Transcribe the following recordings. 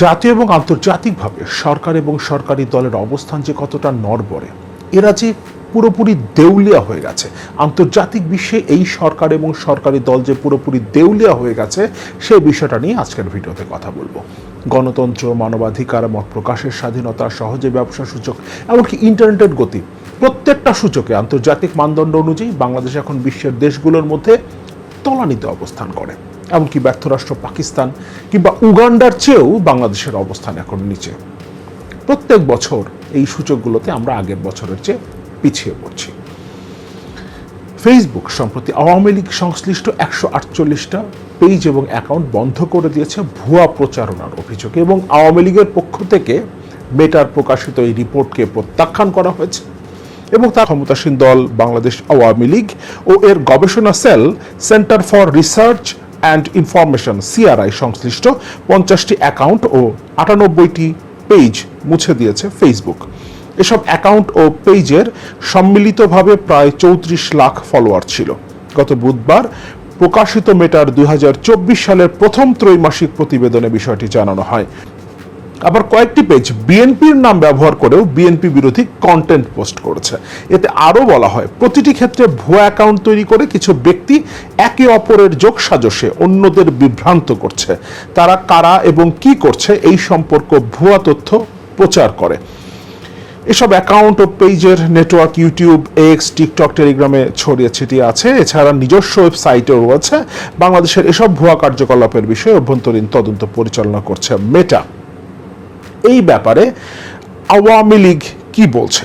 জাতীয় এবং আন্তর্জাতিকভাবে সরকার এবং সরকারি দলের অবস্থান যে কতটা নড়বড়ে, এরা যে পুরোপুরি দেউলিয়া হয়ে গেছে। আন্তর্জাতিক বিশ্বে এই সরকার এবং সরকারি দল যে পুরোপুরি দেউলিয়া হয়ে গেছে, সেই বিষয়টা নিয়ে আজকের ভিডিওতে কথা বলব। গণতন্ত্র, মানবাধিকার, মত প্রকাশের স্বাধীনতা, সহজে ব্যবসা সূচক, এমনকি ইন্টারনেটের গতি, প্রত্যেকটা সূচকে আন্তর্জাতিক মানদণ্ড অনুযায়ী বাংলাদেশ এখন বিশ্বের দেশগুলোর মধ্যে তলানিতে অবস্থান করে। এমনকি ব্যর্থ রাষ্ট্র পাকিস্তান কিংবা উগান্ডার চেয়েও বাংলাদেশের অবস্থান এখন নিচে। প্রত্যেক বছর এই সূচকগুলোতে আমরা আগের বছরের চেয়ে পিছিয়ে পড়ছি। ফেসবুক সম্প্রতি আওয়ামী লীগ সংশ্লিষ্ট একশো আটচল্লিশটা পেজ এবং অ্যাকাউন্ট বন্ধ করে দিয়েছে ভুয়া প্রচারণার অভিযোগে এবং আওয়ামী লীগের পক্ষ থেকে মেটার প্রকাশিত এই রিপোর্টকে প্রত্যাখ্যান করা হয়েছে এবং তার ক্ষমতাসীন দল বাংলাদেশ আওয়ামী লীগ ও এর গবেষণা cell centre for research and information CRI সংশ্লিষ্ট, পঞ্চাশটি অ্যাকাউন্ট ও আটানব্বইটি পেজ মুছে দিয়েছে ফেসবুক এসব অ্যাকাউন্ট ও পেজের সম্মিলিতভাবে প্রায় চৌত্রিশ লাখ ফলোয়ার ছিল। গত বুধবার প্রকাশিত মেটার দুই হাজার চব্বিশ সালের প্রথম ত্রৈমাসিক প্রতিবেদনে বিষয়টি জানানো হয়। আবার কয়েকটি পেজ বিএনপির নাম ব্যবহার করেও বিএনপি বিরোধী কন্টেন্ট পোস্ট করেছে। এতে আরও বলা হয়, প্রতিটি ক্ষেত্রে ভুয়া অ্যাকাউন্ট তৈরি করে কিছু ব্যক্তি একে অপরের যোগ সাজসে অন্যদের বিভ্রান্ত করছে। তারা কারা এবং কি করছে এই সম্পর্ক ভুয়া তথ্য প্রচার করে। এসব অ্যাকাউন্ট ও পেজের নেটওয়ার্ক ইউটিউব এক্স টিকটক টেলিগ্রামে ছড়িয়ে ছিটিয়ে আছে। এছাড়া নিজস্ব ওয়েবসাইটেও রয়েছে। বাংলাদেশের এসব ভুয়া কার্যকলাপের বিষয়ে অভ্যন্তরীণ তদন্ত পরিচালনা করছে মেটা এই ব্যাপারে আওয়ামী লীগ কি বলছে?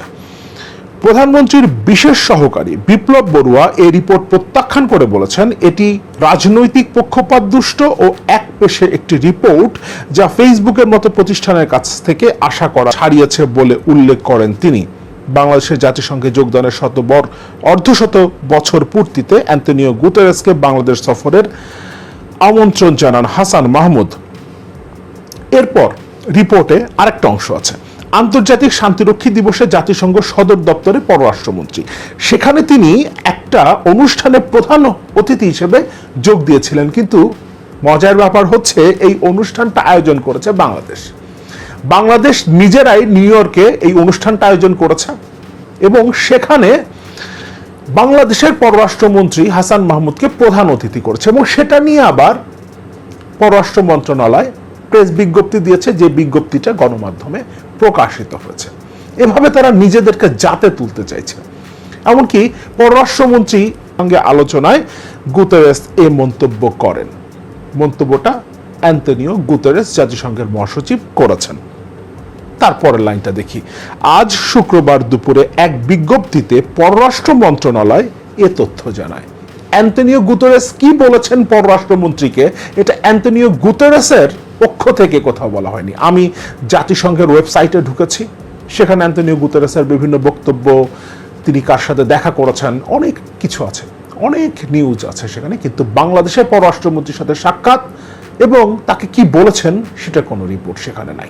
প্রধানমন্ত্রীর বিশেষ সহকারী বিপ্লব বড়ুয়া এই রিপোর্ট প্রত্যাখ্যান করে বলেছেন, এটি রাজনৈতিক পক্ষপাত দুষ্ট ও এক পেশে একটি রিপোর্ট যা ফেসবুকের মতো প্রতিষ্ঠানের কাছ থেকে আশা করা ছাড়িয়েছে বলে উল্লেখ করেন তিনি। বাংলাদেশের জাতিসংঘে যোগদানের শতবর, অর্ধশত বছর পূর্তিতে অ্যান্টনিও গুতেরেসকে বাংলাদেশ সফরের আমন্ত্রণ জানান হাসান মাহমুদ। এরপর রিপোর্টে আরেকটা অংশ আছে। আন্তর্জাতিক শান্তিরক্ষী দিবসে জাতিসংঘ সদর দপ্তরে পররাষ্ট্রমন্ত্রী। সেখানে তিনি একটা অনুষ্ঠানে প্রধান অতিথি হিসেবে যোগ দিয়েছিলেন। কিন্তু মজার ব্যাপার হচ্ছে এই অনুষ্ঠানটা আয়োজন করেছে বাংলাদেশ। বাংলাদেশ নিজেরাই নিউ ইয়র্কে এই অনুষ্ঠানটা আয়োজন করেছে এবং সেখানে বাংলাদেশের পররাষ্ট্রমন্ত্রী হাসান মাহমুদকে প্রধান অতিথি করেছে এবং সেটা নিয়ে আবার পররাষ্ট্র মন্ত্রণালয় প্রেস বিজ্ঞপ্তি দিয়েছে যে বিজ্ঞপ্তিটা গণমাধ্যমে প্রকাশিত হয়েছে। এভাবে তারা নিজেদেরকে জাতে তুলতে চাইছে। এমনকি পররাষ্ট্রমন্ত্রী সঙ্গে আলোচনায় গুতেরেস এ মন্তব্য করেন। মন্তব্যটা অ্যান্টনিও গুতেরেস জাতিসংঘের মহাসচিব করেছেন। তারপরের লাইনটা দেখি। আজ শুক্রবার দুপুরে এক বিজ্ঞপ্তিতে পররাষ্ট্র মন্ত্রণালয় এ তথ্য জানায়। অ্যান্টনিও গুতেরেস কি বলেছেন পররাষ্ট্রমন্ত্রীকে? এটা অ্যান্টনিও গুতেরেসের পক্ষ থেকে কোথাও বলা হয়নি। আমি জাতিসংঘের ওয়েবসাইটে ঢুকেছি। সেখানে অ্যান্টনিও গুতেরেসের বিভিন্ন বক্তব্য তিনি কার সাথে দেখা করেছেন, অনেক কিছু আছে। অনেক নিউজ আছে সেখানে, কিন্তু বাংলাদেশের পররাষ্ট্রমন্ত্রীর সাথে সাক্ষাৎ এবং তাকে কি বলেছেন সেটা কোনো রিপোর্ট সেখানে নাই।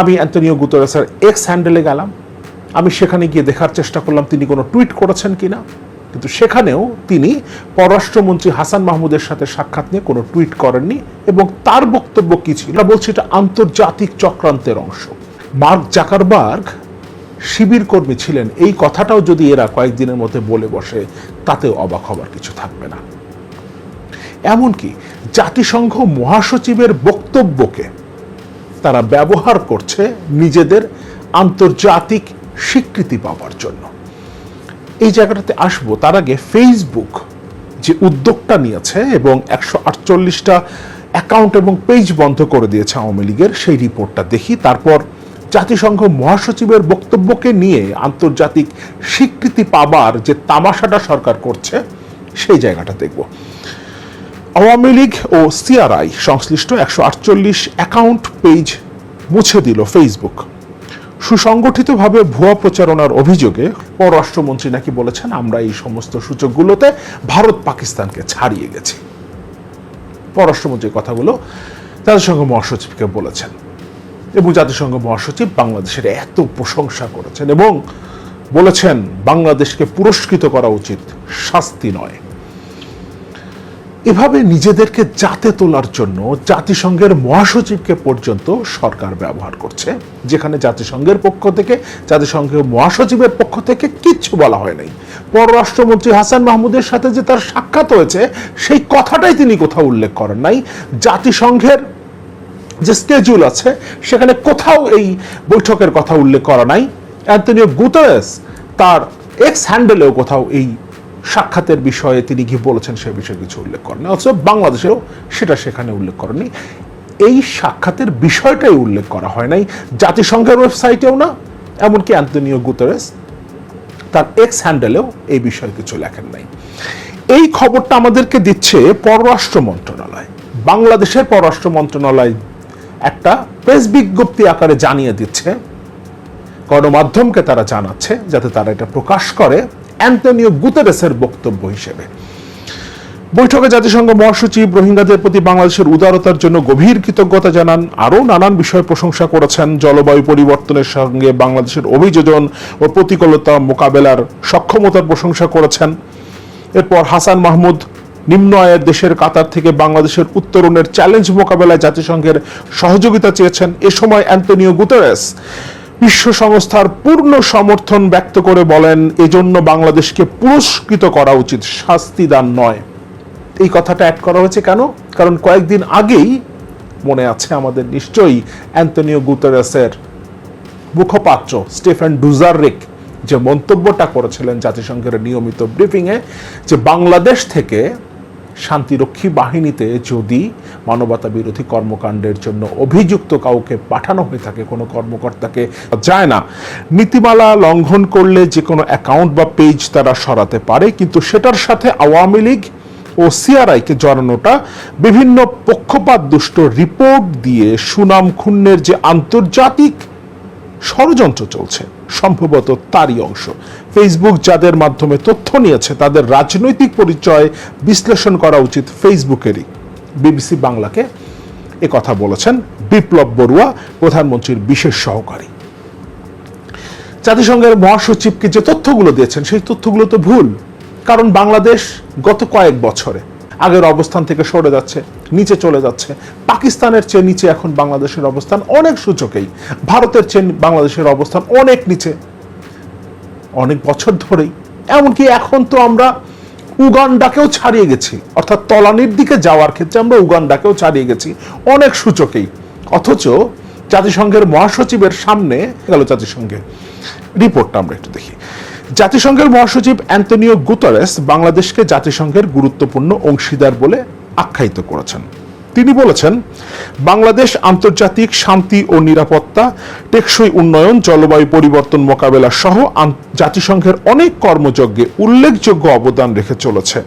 আমি অ্যান্টনিও গুতেরেসের এক্স হ্যান্ডেলে গেলাম। আমি সেখানে গিয়ে দেখার চেষ্টা করলাম, তিনি কোনো টুইট করেছেন কিনা। কিন্তু সেখানেও তিনি পররাষ্ট্রমন্ত্রী হাসান মাহমুদের সাথে সাক্ষাৎ নিয়ে কোনো টুইট করেননি এবং তার বক্তব্য কি ছিল? বলছি এটা আন্তর্জাতিক চক্রান্তের অংশ। মার্ক জাকারবার্গ শিবির কর্মী ছিলেন। এই কথাটাও যদি এরা কয়েকদিনের মধ্যে বলে বসে, তাতেও অবাক হবার কিছু থাকবে না। এমনকি জাতিসংঘ মহাসচিবের বক্তব্যকে তারা ব্যবহার করছে নিজেদের আন্তর্জাতিক স্বীকৃতি পাওয়ার জন্য। এই জায়গাটাতে আসব, তার আগে ফেসবুক যে উদ্যোগটা নিয়েছে এবং একশো আটচল্লিশটা অ্যাকাউন্ট এবং পেজ বন্ধ করে দিয়েছে আওয়ামী লীগের, সেই রিপোর্টটা দেখি। তারপর জাতিসংঘ মহাসচিবের বক্তব্যকে নিয়ে আন্তর্জাতিক স্বীকৃতি পাবার যে তামাশাটা সরকার করছে, সেই জায়গাটা দেখব। আওয়ামী লীগ ও সিআরআই সংশ্লিষ্ট একশো আটচল্লিশ অ্যাকাউন্ট পেজ মুছে দিল ফেসবুক সুসংগঠিতভাবে ভুয়া প্রচারণার অভিযোগে পররাষ্ট্রমন্ত্রী নাকি বলেছেন, আমরা এই সমস্ত সূচকগুলোতে ভারত পাকিস্তানকে ছাড়িয়ে গেছি। পররাষ্ট্রমন্ত্রীর কথাগুলো জাতিসংঘ মহাসচিবকে বলেছেন এবং জাতিসংঘ মহাসচিব বাংলাদেশের এত প্রশংসা করেছেন এবং বলেছেন, বাংলাদেশকে পুরস্কৃত করা উচিত শাস্তি নয়। এভাবে নিজেদেরকে জাতে তোলার জন্য জাতিসংঘের মহাসচিবকে পর্যন্ত সরকার ব্যবহার করছে, যেখানে জাতিসংঘের পক্ষ থেকে, জাতিসংঘের মহাসচিবের পক্ষ থেকে কিচ্ছু বলা হয় নাই। পররাষ্ট্রমন্ত্রী হাসান মাহমুদের সাথে যে তার সাক্ষাৎ হয়েছে, সেই কথাটাই তিনি কোথাও উল্লেখ করেন নাই। জাতিসংঘের যে স্কেজুল আছে, সেখানে কোথাও এই বৈঠকের কথা উল্লেখ করা নাই। অ্যান্টনিও গুতারেস তার এক্স হ্যান্ডেলেও কোথাও এই সাক্ষাতের বিষয়ে তিনি কি বলেছেন সে বিষয়ে কিছু উল্লেখ করেন অথচ বাংলাদেশেও সেটা সেখানে উল্লেখ করেনি এই সাক্ষাতের বিষয়টাই উল্লেখ করা হয় নাই। জাতিসংঘের ওয়েবসাইটেও না, এমনকি অ্যান্টনিও গুতারেস, তার এক্স হ্যান্ডেলেও এই বিষয়ে কিছু লেখেন নাই। এই খবরটা আমাদেরকে দিচ্ছে পররাষ্ট্র মন্ত্রণালয়। বাংলাদেশের পররাষ্ট্র মন্ত্রণালয় একটা প্রেস বিজ্ঞপ্তি আকারে জানিয়ে দিচ্ছে। গণমাধ্যমকে তারা জানাচ্ছে যাতে তারা এটা প্রকাশ করে। অ্যান্টনিও গুতেরেসের বক্তব্য হিসেবে। বৈঠকে জাতিসংঘ মহাসচিব রোহিঙ্গাদের প্রতি বাংলাদেশের উদারতার জন্য গভীর কৃতজ্ঞতা জানান। আরও নানান বিষয়ে প্রশংসা করেছেন জলবায়ু পরিবর্তনের সঙ্গে বাংলাদেশের অভিযোজন ও প্রতিকূলতা মোকাবেলার সক্ষমতার প্রশংসা করেছেন। এরপর হাসান মাহমুদ, নিম্ন আয়ের দেশের কাতার থেকে বাংলাদেশের উত্তরণের চ্যালেঞ্জ মোকাবেলায় জাতিসংঘের সহযোগিতা চেয়েছেন। এ সময় অ্যান্টনিও গুতেরেস বিশ্ব সংস্থার পূর্ণ সমর্থন ব্যক্ত করে বলেন, এজন্য বাংলাদেশকে পুরস্কৃত করা উচিত, শাস্তিদান নয়। এই কথাটা অ্যাড করা হয়েছে কেন? কারণ কয়েকদিন আগেই, মনে আছে আমাদের নিশ্চয়ই, অ্যান্টনিও গুতেরেসের মুখপাত্র স্টেফেন ডুজারিক যে মন্তব্যটা করেছিলেন জাতিসংঘের নিয়মিত ব্রিফিংয়ে, যে বাংলাদেশ থেকে শান্তিরক্ষী বাহিনীতে যদি মানবতা বিরোধী কর্মকাণ্ডের জন্য অভিযুক্ত কাউকে পাঠানো হয়ে থাকে, কোনো কর্মকর্তাকে, যায় না। নীতিমালা লঙ্ঘন করলে যে কোনো অ্যাকাউন্ট বা পেজ তারা সরাতে পারে, কিন্তু সেটার সাথে আওয়ামী লীগ ও সিআরআইকে জড়ানোটা বিভিন্ন পক্ষপাত দুষ্ট রিপোর্ট দিয়ে সুনাম ক্ষুণ্ণের যে আন্তর্জাতিক ষড়যন্ত্র চলছে। সম্ভবত তারই অংশ। ফেসবুক যাদের মাধ্যমে তথ্য নিয়েছে, তাদের রাজনৈতিক পরিচয় বিশ্লেষণ করা উচিত ফেসবুকেরই বিবিসি বাংলাকে এ কথা বলেছেন বিপ্লব বড়ুয়া, প্রধানমন্ত্রীর বিশেষ সহকারী। জাতিসংঘের মহাসচিবকে যে তথ্যগুলো দিয়েছেন, সেই তথ্যগুলো তো ভুল। কারণ বাংলাদেশ গত কয়েক বছরে আগের অবস্থান থেকে সরে যাচ্ছে। নিচে চলে যাচ্ছে। পাকিস্তানের চেয়ে নিচে এখন বাংলাদেশের অবস্থান অনেক সূচকেই। ভারতের চেয়ে বাংলাদেশের অবস্থান অনেক নিচে। অনেক বছর ধরেই। এমনকি এখন তো আমরা উগান্ডাকেও ছাড়িয়ে গেছি। অর্থাৎ তলানির দিকে যাওয়ার ক্ষেত্রে আমরা উগান্ডাকেও ছাড়িয়ে গেছি। অনেক সূচকেই। অথচ জাতিসংঘের মহাসচিবের সামনে গেল জাতিসংঘে রিপোর্টটা আমরা একটু দেখি। জাতিসংঘের মহাসচিব অ্যান্টনিও গুতারেস বাংলাদেশকে জাতিসংঘের গুরুত্বপূর্ণ অংশীদার বলে আখ্যায়িত করেছেন। তিনি বলেছেন, বাংলাদেশ আন্তর্জাতিক শান্তি ও নিরাপত্তা, টেকসই উন্নয়ন, জলবায়ু পরিবর্তন মোকাবেলা সহ জাতিসংঘের অনেক কর্মযজ্ঞে উল্লেখযোগ্য অবদান রেখে চলেছে।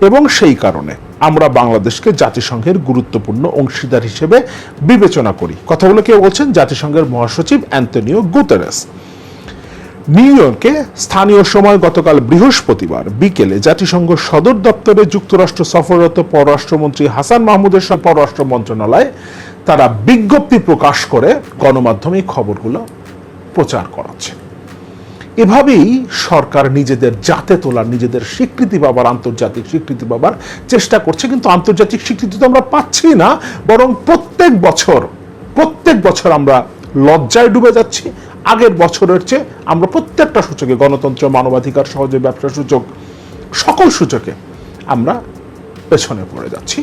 এবং সেই কারণে আমরা বাংলাদেশকে জাতিসংঘের গুরুত্বপূর্ণ অংশীদার হিসেবে বিবেচনা করি। কথা বলে কেউ বলছেন, জাতিসংঘের মহাসচিব অ্যান্টনিও গুতেরেস। নিউ ইয়র্কে স্থানীয় সময় গতকাল বৃহস্পতিবার বিকেলে জাতিসংঘ সদর দপ্তরে যুক্তরাষ্ট্র সফররত পররাষ্ট্রমন্ত্রী হাসান মাহমুদের সঙ্গে পররাষ্ট্র মন্ত্রণালয় তারা বিজ্ঞপ্তি প্রকাশ করে গণমাধ্যমে খবরগুলো প্রচার করাচ্ছে। এভাবেই সরকার নিজেদের জাতে তোলার, নিজেদের স্বীকৃতি পাবার, আন্তর্জাতিক স্বীকৃতি পাবার চেষ্টা করছে। কিন্তু আন্তর্জাতিক স্বীকৃতি তো আমরা পাচ্ছি না, বরং প্রত্যেক বছর প্রত্যেক বছর আমরা লজ্জায় ডুবে যাচ্ছি। আগের বছরের চেয়ে আমরা প্রত্যেকটা সূচকে, গণতন্ত্র, মানবাধিকার, সহজে ব্যবসা সূচক সকল সূচকে আমরা পেছনে পড়ে যাচ্ছি।